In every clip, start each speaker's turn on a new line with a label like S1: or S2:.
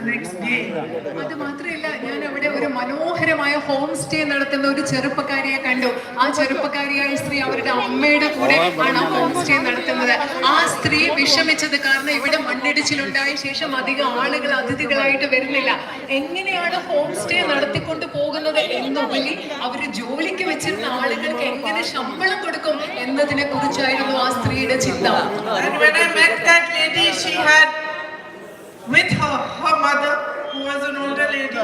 S1: അത് മാത്രമല്ല ഞാൻ അവിടെ ഒരു മനോഹരമായ ഹോം സ്റ്റേ നടത്തുന്ന ഒരു ചെറുപ്പക്കാരിയെ കണ്ടു. ആ ചെറുപ്പക്കാരിയായ സ്ത്രീ അവരുടെ അമ്മയുടെ കൂടെ ആണ് ഹോം സ്റ്റേ നടത്തുന്നത്. ആ സ്ത്രീ വിഷമിച്ചത് കാരണം ഇവിടെ മണ്ണിടിച്ചിലുണ്ടായ ശേഷം അധികം ആളുകൾ അതിഥികളായിട്ട് വരുന്നില്ല. എങ്ങനെയാണ് ഹോം സ്റ്റേ നടത്തിക്കൊണ്ട് പോകുന്നത് എന്നുപരി അവർ ജോലിക്ക് വെച്ചിരുന്ന ആളുകൾക്ക് എങ്ങനെ ശമ്പളം കൊടുക്കും എന്നതിനെ കുറിച്ചായിരുന്നു ആ സ്ത്രീയുടെ ചിന്ത.
S2: With her her mother, who was an older lady,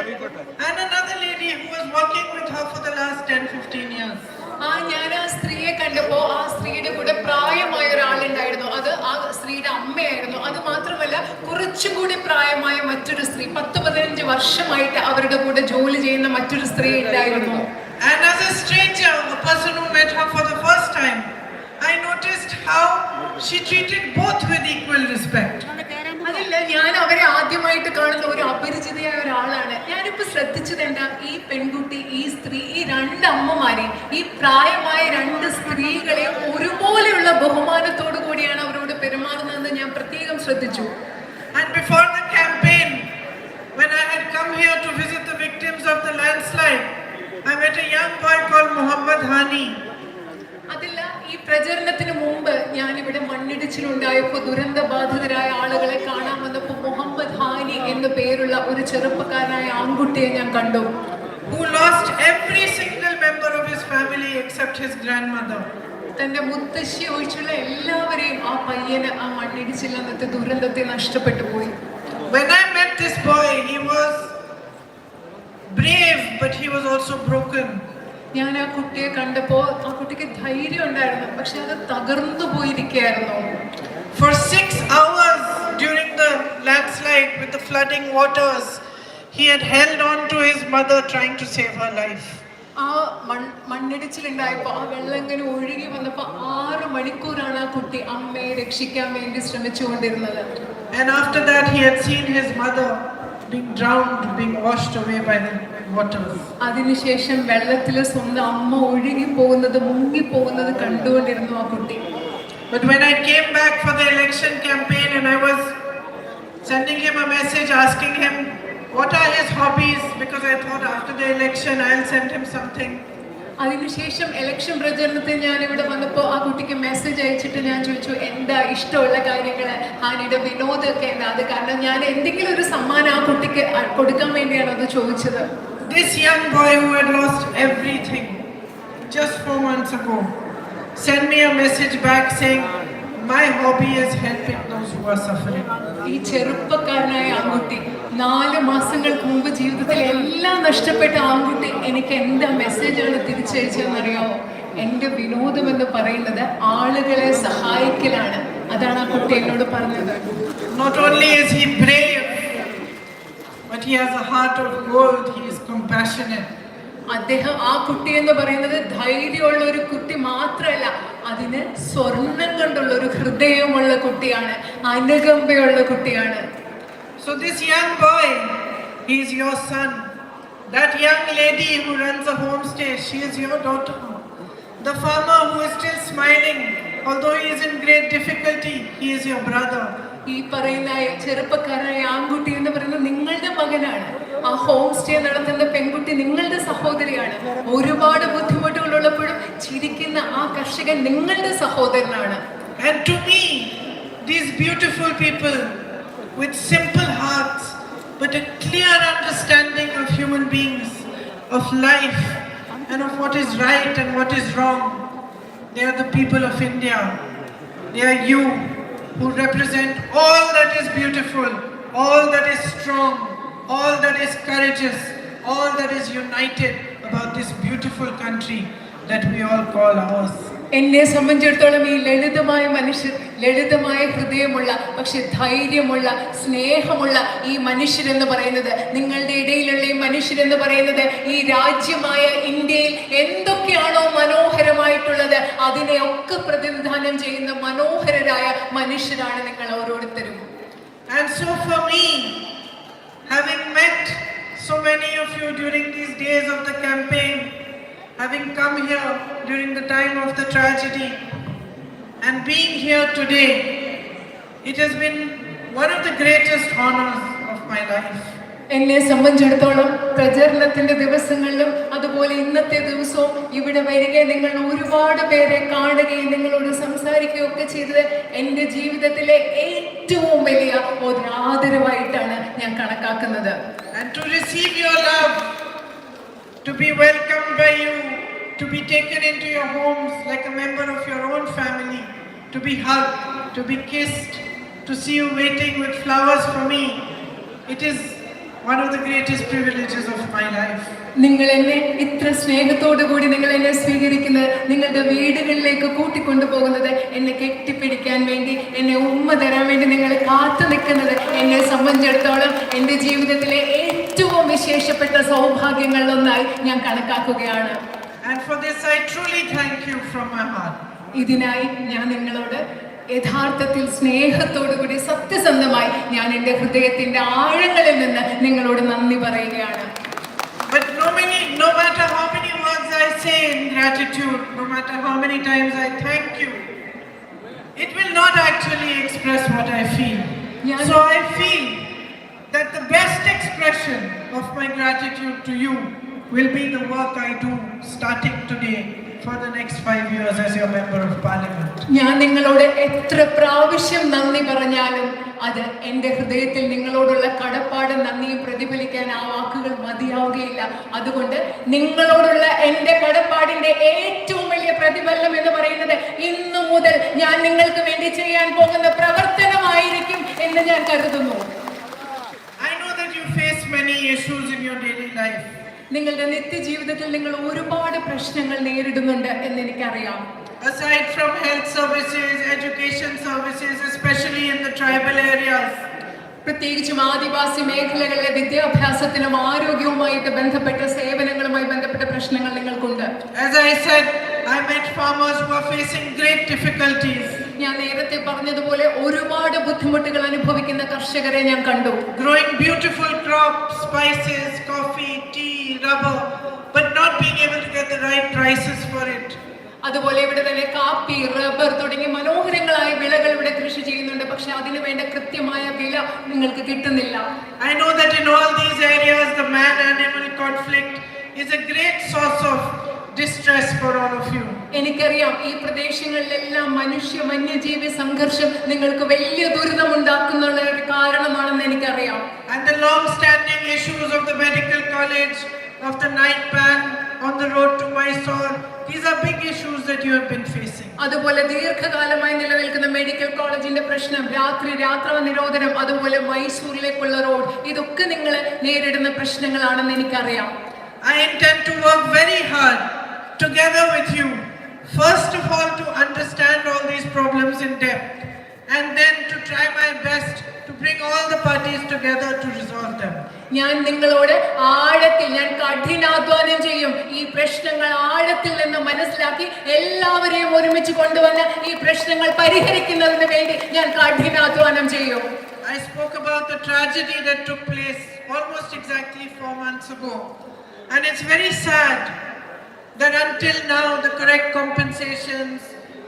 S2: and another lady who was working with her for the last 10 15 years.
S1: ആ ഞാൻ ആ സ്ത്രീയെ കണ്ടപ്പോ ആ സ്ത്രീയുടെ കൂടെ പ്രായമായ ഒരാളുണ്ടായിരുന്നു അത് ആ സ്ത്രീയുടെ അമ്മയായിരുന്നു അത് മാത്രമല്ല കുറച്ചുകൂടി പ്രായമായ മറ്റൊരു സ്ത്രീ പത്ത് പതിനഞ്ച് വർഷമായിട്ട് അവരുടെ കൂടെ ജോലി ചെയ്യുന്ന മറ്റൊരു സ്ത്രീ ഉണ്ടായിരുന്നു
S2: And as a stranger, a person who met her for the first time, I noticed how she treated both with equal respect.
S1: അതല്ല ഞാൻ കാണുന്ന ഒരു അപരിചിതയായ ഒരാളാണ്. ഞാനിപ്പോൾ ശ്രദ്ധിച്ചത് എന്താ? ഈ പെൺകുട്ടി ഈ സ്ത്രീ ഈ രണ്ട് അമ്മമാരെ ഈ പ്രായമായ രണ്ട് സ്ത്രീകളെ ഒരുപോലെയുള്ള ബഹുമാനത്തോടു കൂടിയാണ് അവരോട് പെരുമാറുന്നതെന്ന് ഞാൻ പ്രത്യേകം ശ്രദ്ധിച്ചു.
S2: And before the campaign, when I had come here to visit the victims of the landslide, I met a young boy called Muhammad Hani.
S1: പ്രചരണത്തിന് മുമ്പ് ഞാൻ ഇവിടെ മണ്ണിടിച്ചിലുണ്ടായപ്പോൾ ദുരന്ത ബാധിതരായ ആളുകളെ കാണാൻ വന്നപ്പോൾ മുഹമ്മദ് ഹാനി എന്ന പേരുള്ള ഒരു ചെറുപ്പക്കാരനായ ആൺകുട്ടിയെ ഞാൻ കണ്ടു
S2: who lost every single member of his family except his grandmother.
S1: തന്റെ മുത്തശ്ശി ഒഴിച്ചുള്ള എല്ലാവരെയും ആ പയ്യന് ആ മണ്ണിടിച്ചിൽ അന്നത്തെ ദുരന്തത്തെ നഷ്ടപ്പെട്ടു പോയി
S2: When I met this boy, he was brave, but he was also broken.
S1: ഞാൻ ആ കുട്ടിയെ കണ്ടപ്പോൾ ആ കുട്ടിക്ക് ധൈര്യം ഉണ്ടായിരുന്നു പക്ഷെ അത് തകർന്നു പോയിരിക്കുകയായിരുന്നു
S2: For six hours during the landslide with the flooding waters, he had held on to his mother trying to save her life.
S1: ആ മണ്ണിടിച്ചിലുണ്ടായപ്പോൾ ആ വെള്ളം ഇങ്ങനെ ഒഴുകി വന്നപ്പോൾ ആറ് മണിക്കൂറാണ് ആ കുട്ടി അമ്മയെ രക്ഷിക്കാൻ വേണ്ടി ശ്രമിച്ചുകൊണ്ടിരുന്നത്
S2: And after that, he had seen his mother being drowned, being washed away by the waters.
S1: അതിനുശേഷം വെള്ളത്തിൽ സ്വന്തം അമ്മ ഒഴുകി പോകുന്നത് മുങ്ങി പോകുന്നത് കണ്ടുകൊണ്ടിരുന്നു ആ കുട്ടി
S2: But when I came back for the election campaign and I was sending him a message asking him what are his hobbies, because I thought after the election I'll send him something.
S1: അതിനുശേഷം election പ്രചരണത്തിൽ ഞാൻ ഇവിടെ വന്നപ്പോൾ ആ കുട്ടിക്ക് message അയച്ചിട്ട് ഞാൻ ചോദിച്ചു എന്താ ഇഷ്ടമുള്ള കാര്യങ്ങൾ ഹാനിയുടെ വിനോദമൊക്കെ എന്താ? അത് കാരണം ഞാൻ എന്തെങ്കിലും ഒരു സമ്മാനം ആ കുട്ടിക്ക് കൊടുക്കാൻ വേണ്ടിയാണ് അത് ചോദിച്ചത്.
S2: This young boy who had lost everything just four months ago sent me a message back saying, My hobby is helping those who are suffering.
S1: ഈ ചെറുപ്പക്കാരനായ ആൺകുട്ടി നാല് മാസങ്ങൾക്ക് മുമ്പ് ജീവിതത്തിൽ എല്ലാം നഷ്ടപ്പെട്ട ആൺകുട്ടി എനിക്ക് എന്താ മെസ്സേജാണ് തിരിച്ചയച്ചതെന്നറിയാമോ എന്റെ വിനോദം എന്ന് പറയുന്നത് ആളുകളെ സഹായിക്കലാണ് അതാണ് ആ കുട്ടി എന്നോട് പറഞ്ഞത്
S2: Not only is he brave, but he has a heart of gold, he is compassionate.
S1: അദ്ദേഹം ആ കുട്ടി എന്ന് പറയുന്നത് ധൈര്യമുള്ള ഒരു കുട്ടി മാത്രമല്ല അതിന് സ്വർണം കൊണ്ടുള്ള ഒരു ഹൃദയമുള്ള കുട്ടിയാണ് അനുകമ്പയുള്ള കുട്ടിയാണ്
S2: So this young boy, he is your son. That young lady who runs a homestay, she is your daughter. The farmer who is still smiling, although he is in great difficulty, he is your brother.
S1: ഈ പറയുന്ന ചെറുപ്പക്കാരനായ ആൺകുട്ടി എന്ന് പറയുന്നത് നിങ്ങളുടെ മകനാണ് ആ home stay നടത്തുന്ന പെൺകുട്ടി നിങ്ങളുടെ സഹോദരിയാണ് ഒരുപാട് ബുദ്ധിമുട്ടുകളുള്ളപ്പോഴും ചിരിക്കുന്ന ആ കർഷകൻ നിങ്ങളുടെ സഹോദരനാണ്
S2: And to me, these beautiful people with simple hearts, but a clear understanding of human beings, of life, and of what is right and what is wrong, they are the people of India. They are you who represent all that is beautiful, all that is strong, all that is courageous, all that is united about this beautiful country That we all call ours.
S1: എന്നെ സംബന്ധിച്ചിടത്തോളം ഈ ലളിതമായ മനുഷ്യർ ലളിതമായ ഹൃദയമുള്ള പക്ഷെ ധൈര്യമുള്ള സ്നേഹമുള്ള ഈ മനുഷ്യരെന്ന് പറയുന്നത് നിങ്ങളുടെ ഇടയിലുള്ള ഈ മനുഷ്യരെന്ന് പറയുന്നത് ഈ രാജ്യമായ ഇന്ത്യയിൽ എന്തൊക്കെയാണോ മനോഹരമായിട്ടുള്ളത് അതിനെയൊക്കെ പ്രതിനിധാനം ചെയ്യുന്ന മനോഹരരായ മനുഷ്യരാണ് നിങ്ങൾ ഓരോരുത്തരും
S2: And so for me, having met so many of you during these days of the campaign, having come here during the time of the tragedy, and being here today, it has been one of the greatest honors of my life.
S1: എന്നെ സംബന്ധിച്ചിടത്തോളം പ്രചരണത്തിന്റെ ദിവസങ്ങളിലും അതുപോലെ ഇന്നത്തെ ദിവസവും ഇവിടെ വരികയും നിങ്ങൾ ഒരുപാട് പേരെ കാണുകയും നിങ്ങളോട് സംസാരിക്കുകയും ഒക്കെ ചെയ്തത് എന്റെ ജീവിതത്തിലെ ഏറ്റവും വലിയ ഒരു ആദരവായിട്ടാണ് ഞാൻ കണക്കാക്കുന്നത്
S2: And to receive your love, to be welcomed by you, to be taken into your homes like a member of your own family, to be hugged, to be kissed, to see you waiting with flowers for me. It is one of the greatest privileges of my life.
S1: നിങ്ങൾ എന്നെ ഇത്ര സ്നേഹത്തോടു കൂടി നിങ്ങൾ എന്നെ സ്വീകരിക്കുന്നത് നിങ്ങളുടെ വീടുകളിലേക്ക് കൂട്ടിക്കൊണ്ടു പോകുന്നത് എന്നെ കെട്ടിപ്പിടിക്കാൻ വേണ്ടി എന്നെ ഉമ്മ തരാൻ വേണ്ടി നിങ്ങൾ കാത്തു നിൽക്കുന്നത് എന്നെ സംബന്ധിച്ചിടത്തോളം എൻ്റെ ജീവിതത്തിലെ ഏറ്റവും വിശേഷപ്പെട്ട സൗഭാഗ്യങ്ങളിലൊന്നായി ഞാൻ കണക്കാക്കുകയാണ്
S2: And for this, I truly thank you from my heart.
S1: ഇതിനായി ഞാൻ നിങ്ങളോട് യഥാർത്ഥത്തിൽ സ്നേഹത്തോടുകൂടി സത്യസന്ധമായി ഞാൻ എന്റെ ഹൃദയത്തിന്റെ ആഴങ്ങളിൽ നിന്ന് നിങ്ങളോട് നന്ദി പറയുകയാണ്
S2: But no, many, no matter how many words I say in gratitude, no matter how many times I thank you, it will not actually express what I feel. So I feel that the best expression of my gratitude to you will be the work I do starting today for the next five years as your member of parliament.
S1: ഞാൻ നിങ്ങളോട് എത്ര പ്രാവശ്യം നന്ദി പറഞ്ഞാലും അത് എന്റെ ഹൃദയത്തിൽ നിങ്ങളോടുള്ള കടപ്പാടും നന്ദിയും പ്രതിഫലിക്കാൻ ആ വാക്കുകൾ മതിയാവുകയില്ല അതുകൊണ്ട് നിങ്ങളോടുള്ള എന്റെ കടപ്പാടിന്റെ ഏറ്റവും വലിയ പ്രതിഫലനം എന്ന് പറയുന്നത് ഇന്നു മുതൽ ഞാൻ നിങ്ങൾക്ക് വേണ്ടി ചെയ്യാൻ പോകുന്ന പ്രവർത്തനമായിരിക്കും എന്ന് ഞാൻ കരുതുന്നു
S2: many issues in your daily life.
S1: നിങ്ങളുടെ നിത്യജീവിതത്തിൽ നിങ്ങൾ ഒരുപാട് പ്രശ്നങ്ങൾ നേരിടുന്നുണ്ട് എന്ന് എനിക്കറിയാം
S2: Aside from health services, education services, especially in the tribal areas,
S1: പ്രത്യേകിച്ചും ആദിവാസി മേഖലകളിലെ വിദ്യാഭ്യാസത്തിനും ആരോഗ്യവുമായിട്ട് ബന്ധപ്പെട്ട സേവനങ്ങളുമായി ബന്ധപ്പെട്ട പ്രശ്നങ്ങൾ നിങ്ങൾക്കുണ്ട്
S2: as I said, I met farmers who are facing great difficulties,
S1: ഞാൻ നേരത്തെ പറഞ്ഞതുപോലെ ഒരുപാട് ബുദ്ധിമുട്ടുകൾ അനുഭവിക്കുന്ന കർഷകരെ ഞാൻ കണ്ടു.
S2: Growing beautiful crop spices coffee tea rubber but not being able to get the right prices for it
S1: അതുപോലെ ഇവിടെ തന്നെ കാപ്പി റബ്ബർ തുടങ്ങിയ മനോഹരങ്ങളായ വിളകൾ ഇവിടെ കൃഷി ചെയ്യുന്നുണ്ട്. പക്ഷെ അതിനു വേണ്ട കൃത്യമായ വില നിങ്ങൾക്ക് കിട്ടുന്നില്ല.
S2: I know that in all these areas the man and animal conflict is a great source of distress for all of you.
S1: എനിക്കറിയാം ഈ പ്രദേശങ്ങളിലെല്ലാം മനുഷ്യ വന്യജീവി സംഘർഷം നിങ്ങൾക്ക് വലിയ ദുരിതം ഉണ്ടാക്കുന്ന ഒരു കാരണമാണെന്ന് എനിക്കറിയാം
S2: And the long-standing issues of the medical college, of the night ban on the road to Mysore, these are big issues that you have been facing.
S1: അതുപോലെ ദീർഘകാലമായി നിലനിൽക്കുന്ന മെഡിക്കൽ കോളേജിന്റെ പ്രശ്നം രാത്രി യാത്രാ നിരോധനം അതുപോലെ മൈസൂരിലേക്കുള്ള റോഡ് ഇതൊക്കെ നിങ്ങൾ നേരിടുന്ന പ്രശ്നങ്ങളാണെന്ന് എനിക്കറിയാം
S2: I intend to work very hard together with you, first of all to understand all these problems in depth, and then to try my best to bring all the parties together to resolve them.
S1: ഞാൻ നിങ്ങളോട് ആഴത്തിൽ ഞാൻ കഠിനാധ്വാനം ചെയ്യും ഈ പ്രശ്നങ്ങൾ ആഴത്തിൽ നിന്ന് മനസ്സിലാക്കി എല്ലാവരെയും ഒരുമിച്ച് കൊണ്ടുവന്ന് ഈ പ്രശ്നങ്ങൾ പരിഹരിക്കുന്നതിന് വേണ്ടി ഞാൻ കഠിനാധ്വാനം ചെയ്യും
S2: I spoke about the tragedy that took place almost exactly four months ago, and it's very sad that until now the correct compensations,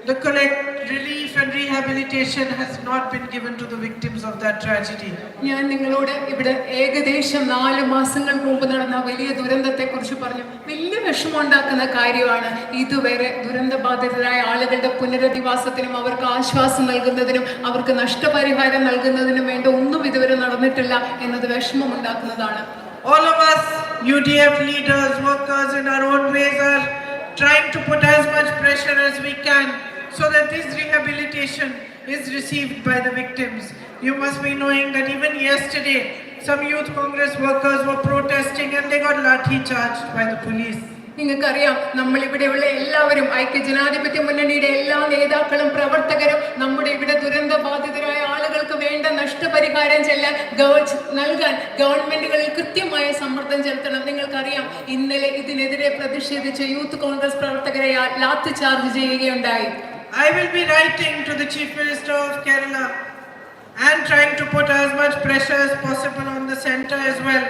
S2: the correct relief and rehabilitation has not been given to the victims of that tragedy.
S1: ഞാൻ നിങ്ങളോട് ഇവിടെ ഏകദേശം നാല് മാസങ്ങൾക്ക് മുമ്പ് നടന്ന വലിയ ദുരന്തത്തെ കുറിച്ച് പറഞ്ഞു വലിയ വിഷമമുണ്ടാക്കുന്ന കാര്യമാണ് ഇതുവരെ ദുരന്തബാധിതരായ ആളുകളുടെ പുനരധിവാസത്തിനും അവർക്ക് ആശ്വാസം നൽകുന്നതിനും അവർക്ക് നഷ്ടപരിഹാരം നൽകുന്നതിനും വേണ്ട ഒന്നും ഇതുവരെ നടന്നിട്ടില്ല എന്നത് വിഷമമുണ്ടാക്കുന്നതാണ്
S2: All of us, UDF leaders, workers in our own ways, are trying to put as much pressure as we can so that this rehabilitation is received by the victims. You must be knowing that even yesterday, some youth congress workers were protesting and they got lathi charged by the police.
S1: നിങ്ങൾക്കറിയാം നമ്മൾ ഇവിടെയുള്ള എല്ലാവരും ഐക്യ ജനാധിപത്യ മുന്നണിയുടെ എല്ലാ നേതാക്കളും പ്രവർത്തകരും നമ്മുടെ ഇവിടെ ദുരന്ത ബാധിതരായ നഷ്ടപരിഹാരം ചെല്ലാൻ ഗവ- നൽകാൻ ഗവൺമെന്റുകളിൽ കൃത്യമായ സമ്മർദ്ദം ചെലുത്തണം നിങ്ങൾക്കറിയാം ഇന്നലെ ഇതിനെതിരെ പ്രതിഷേധിച്ച യൂത്ത് കോൺഗ്രസ് പ്രവർത്തകരെ ലാത്തി ചാർജ് ചെയ്യുകയുണ്ടായി
S2: I will be writing to the Chief Minister of Kerala and trying to put as much pressure as possible on the center as well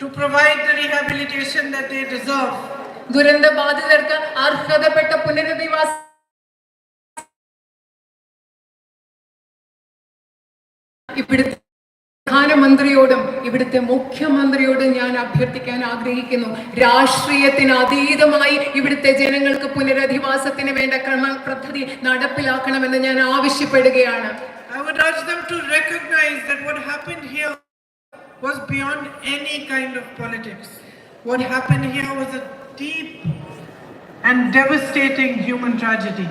S2: to provide the rehabilitation that they deserve.
S1: ദുരന്ത ബാധിതർക്ക് അർഹതപ്പെട്ട പുനരധിവാസ ഇവിടുത്തെ പ്രധാനമന്ത്രിയോടും ഇവിടുത്തെ മുഖ്യമന്ത്രിയോടും ഞാൻ അഭ്യർത്ഥിക്കാൻ ആഗ്രഹിക്കുന്നു. രാഷ്ട്രീയത്തിന് അതീതമായി ഇവിടുത്തെ ജനങ്ങൾക്ക് പുനരധിവാസത്തിന് വേണ്ട ക്രമ പദ്ധതി നടപ്പിലാക്കണമെന്ന് ഞാൻ ആവശ്യപ്പെടുകയാണ്.
S2: What happened here was a deep and devastating human tragedy.